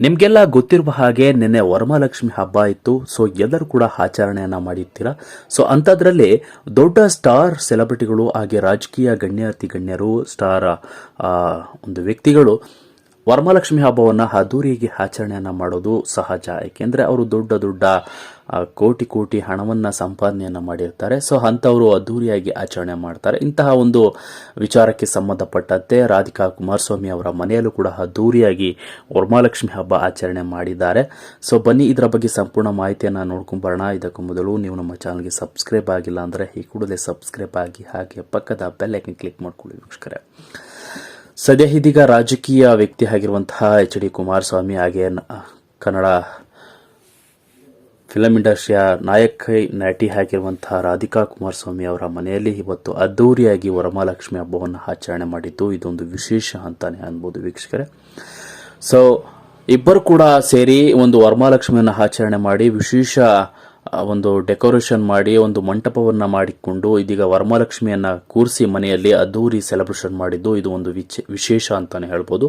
ನಿಮಗೆಲ್ಲ ಗೊತ್ತಿರುವ ಹಾಗೆ ನಿನ್ನೆ ವರಮಹಾಲಕ್ಷ್ಮಿ ಹಬ್ಬ ಇತ್ತು. ಸೊ ಎಲ್ಲರೂ ಕೂಡ ಆಚರಣೆಯನ್ನ ಮಾಡಿರ್ತೀರಾ? ಸೊ ಅಂಥದ್ರಲ್ಲಿ ದೊಡ್ಡ ಸ್ಟಾರ್ ಸೆಲೆಬ್ರಿಟಿಗಳು ಹಾಗೆ ರಾಜಕೀಯ ಗಣ್ಯಾತಿ ಗಣ್ಯರು ಸ್ಟಾರ್ ಒಂದು ವ್ಯಕ್ತಿಗಳು ವರಮಹಾಲಕ್ಷ್ಮಿ ಹಬ್ಬವನ್ನು ಅದ್ದೂರಿಯಾಗಿ ಆಚರಣೆಯನ್ನು ಮಾಡೋದು ಸಹಜ, ಏಕೆಂದರೆ ಅವರು ದೊಡ್ಡ ದೊಡ್ಡ ಕೋಟಿ ಕೋಟಿ ಹಣವನ್ನು ಸಂಪಾದನೆಯನ್ನು ಮಾಡಿರ್ತಾರೆ. ಸೊ ಅಂಥವರು ಅದ್ದೂರಿಯಾಗಿ ಆಚರಣೆ ಮಾಡ್ತಾರೆ. ಇಂತಹ ಒಂದು ವಿಚಾರಕ್ಕೆ ಸಂಬಂಧಪಟ್ಟಂತೆ ರಾಧಿಕಾ ಕುಮಾರಸ್ವಾಮಿ ಅವರ ಮನೆಯಲ್ಲೂ ಕೂಡ ಅದ್ದೂರಿಯಾಗಿ ವರಮಹಾಲಕ್ಷ್ಮಿ ಹಬ್ಬ ಆಚರಣೆ ಮಾಡಿದ್ದಾರೆ. ಸೊ ಬನ್ನಿ, ಇದರ ಬಗ್ಗೆ ಸಂಪೂರ್ಣ ಮಾಹಿತಿಯನ್ನು ನೋಡ್ಕೊಂಬರೋಣ ಇದಕ್ಕೂ ಮೊದಲು ನೀವು ನಮ್ಮ ಚಾನಲ್ಗೆ ಸಬ್ಸ್ಕ್ರೈಬ್ ಆಗಿಲ್ಲ ಅಂದರೆ ಈ ಕೂಡಲೇ ಸಬ್ಸ್ಕ್ರೈಬ್ ಆಗಿ ಹಾಗೆ ಪಕ್ಕದ ಬೆಲ್ಲೈಕನ್ ಕ್ಲಿಕ್ ಮಾಡ್ಕೊಳ್ಳಿ ವೀಕ್ಷಕರೇ. ಸದ್ಯ ಇದೀಗ ರಾಜಕೀಯ ವ್ಯಕ್ತಿ ಆಗಿರುವಂತಹ ಎಚ್ ಡಿ ಕುಮಾರಸ್ವಾಮಿ ಹಾಗೆ ಕನ್ನಡ ಫಿಲಂ ಇಂಡಸ್ಟ್ರಿಯ ನಾಯಕ ನಟಿ ಆಗಿರುವಂತಹ ರಾಧಿಕಾ ಕುಮಾರಸ್ವಾಮಿ ಅವರ ಮನೆಯಲ್ಲಿ ಇವತ್ತು ಅದ್ದೂರಿಯಾಗಿ ವರಮಹಾಲಕ್ಷ್ಮಿ ಹಬ್ಬವನ್ನು ಆಚರಣೆ ಮಾಡಿದ್ದು, ಇದೊಂದು ವಿಶೇಷ ಅಂತಾನೆ ಅನ್ಬೋದು ವೀಕ್ಷಕರೇ. ಸೊ ಇಬ್ಬರು ಕೂಡ ಸೇರಿ ಒಂದು ವರಮಹಾಲಕ್ಷ್ಮಿಯನ್ನು ಆಚರಣೆ ಮಾಡಿ ವಿಶೇಷ ಒಂದು ಡೆಕೋರೇಷನ್ ಮಾಡಿ, ಒಂದು ಮಂಟಪವನ್ನ ಮಾಡಿಕೊಂಡು, ಇದೀಗ ವರಮಹಾಲಕ್ಷ್ಮಿಯನ್ನ ಕೂರಿಸಿ ಮನೆಯಲ್ಲಿ ಅದ್ದೂರಿ ಸೆಲೆಬ್ರೇಷನ್ ಮಾಡಿದ್ದು, ಇದು ಒಂದು ವಿಶೇಷ ಅಂತಾನೆ ಹೇಳ್ಬೋದು.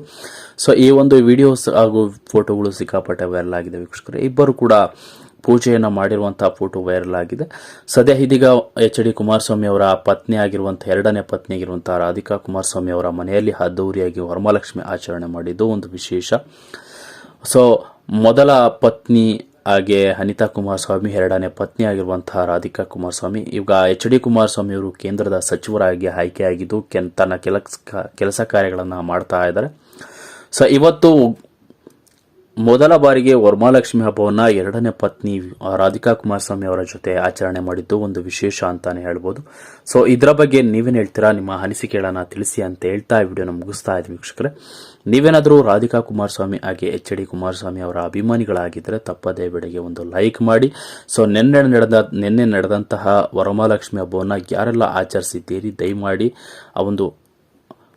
ಸೊ ಈ ಒಂದು ವಿಡಿಯೋಸ್ ಹಾಗೂ ಫೋಟೋಗಳು ಸಿಕ್ಕಾಪಟ್ಟೆ ವೈರಲ್ ಆಗಿದೆ ವೀಕ್ಷಕರೇ. ಇಬ್ಬರು ಕೂಡ ಪೂಜೆಯನ್ನು ಮಾಡಿರುವಂತಹ ಫೋಟೋ ವೈರಲ್ ಆಗಿದೆ. ಸದ್ಯ ಇದೀಗ ಎಚ್ ಡಿ ಕುಮಾರಸ್ವಾಮಿ ಅವರ ಪತ್ನಿ ಆಗಿರುವಂತಹ ಎರಡನೇ ಪತ್ನಿ ಆಗಿರುವಂತಹ ರಾಧಿಕಾ ಕುಮಾರಸ್ವಾಮಿ ಅವರ ಮನೆಯಲ್ಲಿ ಅದ್ದೂರಿಯಾಗಿ ವರಮಹಾಲಕ್ಷ್ಮಿ ಆಚರಣೆ ಮಾಡಿದ್ದು ಒಂದು ವಿಶೇಷ. ಸೊ ಮೊದಲ ಪತ್ನಿ ಹಾಗೆ ಅನಿತಾ ಕುಮಾರಸ್ವಾಮಿ ಎರಡನೇ ಪತ್ನಿ ಆಗಿರುವಂತಹ ರಾಧಿಕಾ ಕುಮಾರಸ್ವಾಮಿ, ಈಗ ಎಚ್ ಡಿ ಕುಮಾರಸ್ವಾಮಿ ಅವರು ಕೇಂದ್ರದ ಸಚಿವರಾಗಿ ಆಯ್ಕೆಯಾಗಿದ್ದು ತನ್ನ ಕೆಲಸ ಕೆಲಸ ಕಾರ್ಯಗಳನ್ನು ಮಾಡ್ತಾ ಇದ್ದಾರೆ. ಸೊ ಇವತ್ತು ಮೊದಲ ಬಾರಿಗೆ ವರಮಹಾಲಕ್ಷ್ಮಿ ಹಬ್ಬವನ್ನು ಎರಡನೇ ಪತ್ನಿ ರಾಧಿಕಾ ಕುಮಾರಸ್ವಾಮಿ ಅವರ ಜೊತೆ ಆಚರಣೆ ಮಾಡಿದ್ದು ಒಂದು ವಿಶೇಷ ಅಂತಾನೆ ಹೇಳ್ಬೋದು. ಸೊ ಇದರ ಬಗ್ಗೆ ನೀವೇನು ಹೇಳ್ತೀರಾ? ನಿಮ್ಮ ಅನಿಸಿಕೆಗಳನ್ನ ತಿಳಿಸಿ ಅಂತ ಹೇಳ್ತಾ ಈ ವಿಡಿಯೋನ ಮುಗಿಸ್ತಾ ಇದ್ದೀವಿ ವೀಕ್ಷಕರೇ. ನೀವೇನಾದರೂ ರಾಧಿಕಾ ಕುಮಾರಸ್ವಾಮಿ ಹಾಗೆ ಎಚ್ ಡಿ ಕುಮಾರಸ್ವಾಮಿ ಅವರ ಅಭಿಮಾನಿಗಳಾಗಿದ್ದರೆ ತಪ್ಪದೇ ಬೆಳಗ್ಗೆ ಒಂದು ಲೈಕ್ ಮಾಡಿ. ಸೊ ನಿನ್ನೆ ನಡೆದ, ನಿನ್ನೆ ನಡೆದಂತಹ ವರಮಹಾಲಕ್ಷ್ಮಿ ಹಬ್ಬವನ್ನು ಯಾರೆಲ್ಲ ಆಚರಿಸಿದ್ದೀರಿ ದಯಮಾಡಿ ಆ ಒಂದು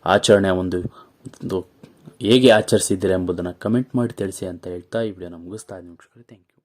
ಆಚರಣೆ ಒಂದು ಹೇಗೆ ಆಚರಿಸಿದ್ದೀರಾ ಎಂಬುದನ್ನು ಕಮೆಂಟ್ ಮಾಡಿ ತಿಳಿಸಿ ಅಂತ ಹೇಳ್ತಾ ಈ ವಿಡಿಯೋನ ಮುಗಿಸ್ತಾ ಇದ್ದೀನಿ ಥ್ಯಾಂಕ್ ಯು